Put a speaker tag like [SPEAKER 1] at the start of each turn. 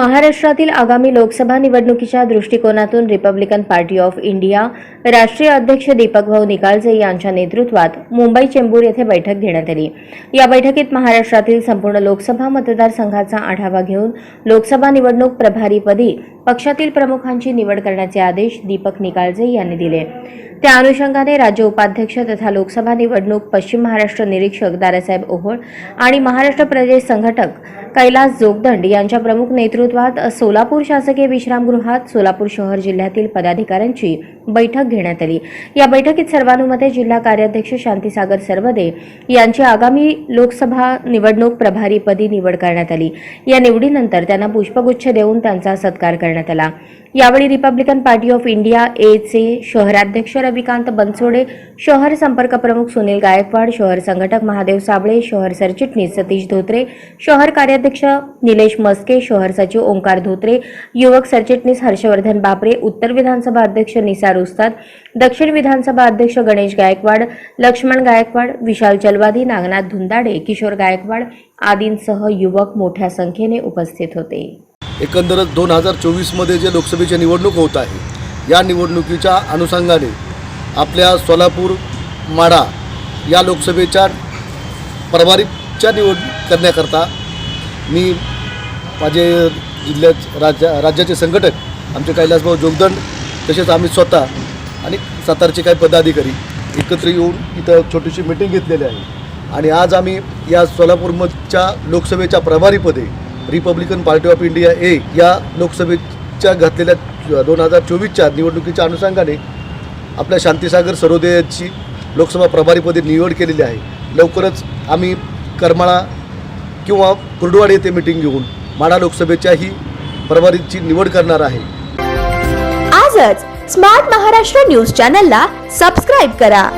[SPEAKER 1] महाराष्ट्रातील आगामी लोकसभा निवडणुकीच्या दृष्टिकोनातून रिपब्लिकन पार्टी ऑफ इंडिया राष्ट्रीय अध्यक्ष दीपक भाऊ निकाळजे यांच्या नेतृत्वात मुंबई चेंबूर येथे बैठक घेण्यात आली. या बैठकीत महाराष्ट्रातील संपूर्ण लोकसभा मतदारसंघाचा आढावा घेऊन लोकसभा निवडणूक प्रभारीपदी पक्षातील प्रमुखांची निवड करण्याचे आदेश दीपक निकाळजे यांनी दिले. त्या अनुषंगाने राज्य उपाध्यक्ष तथा लोकसभा निवडणूक पश्चिम महाराष्ट्र निरीक्षक दादासाहेब ओहोळ आणि महाराष्ट्र प्रदेश संघटक कैलास जोगदंड यांच्या प्रमुख नेतृत्वात सोलापूर शासकीय विश्रामगृहात सोलापूर शहर जिल्ह्यातील पदाधिकाऱ्यांची बैठक घेण्यात आली. या बैठकीत सर्वानुमते जिल्हा कार्याध्यक्ष शांतीसागर सरवदे यांची आगामी लोकसभा निवडणूक प्रभारीपदी निवड करण्यात आली. या निवडीनंतर त्यांना पुष्पगुच्छ देऊन त्यांचा सत्कार करण्यात आला. यावेळी रिपब्लिकन पार्टी ऑफ इंडिया एचे शहराध्यक्ष रविकांत बनसोडे शहर संपर्क प्रमुख सुनील गायकवाड शहर संघटक महादेव साबळे शहर सरचिटणीस सतीश धोत्रे शहर कार्याध्यक्ष निलेश मस्के शहर सचिव ओंकार धोत्रे युवक सरचिटणीस हर्षवर्धन बापरे उत्तर विधानसभा अध्यक्ष निसार उस्ताद दक्षिण विधानसभा अध्यक्ष गणेश गायकवाड लक्ष्मण गायकवाड विशाल चलवादी नागनाथ धुंदाडे किशोर गायकवाड आदींसह युवक मोठ्या संख्येने उपस्थित होते.
[SPEAKER 2] एकंदरच दोन हजार चोवीसमध्ये जे लोकसभेची निवडणूक होत आहे या निवडणुकीच्या अनुषंगाने आपल्या सोलापूर माडा या लोकसभेच्या प्रभारीच्या निवड करण्याकरता मी माझे जिल्ह्यात राज्या राज्याचे संघटक आमचे कैलासभाऊ जोगदंड तसेच आम्ही स्वतः आणि सातारचे काही पदाधिकारी एकत्र येऊन इथं छोटीशी मिटिंग घेतलेली आहे. आणि आज आम्ही या सोलापूरमधच्या लोकसभेच्या प्रभारीपदी Republican party of India A या लोकसभेच्या घातलेल्या दोन हजार चोवीसच्या निवडणुकीच्या अनुषंगाने आपल्या शांतीसागर सरोदे यांची लोकसभा प्रभारीपदी निवड केलेली आहे. लवकरच आम्ही करमाळा किंवा कुर्डवाड येथे मिटिंग घेऊन माडा लोकसभेच्याही प्रभारीची निवड करणार आहे.
[SPEAKER 3] आजच स्मार्ट महाराष्ट्र न्यूज चॅनलला सबस्क्राईब करा.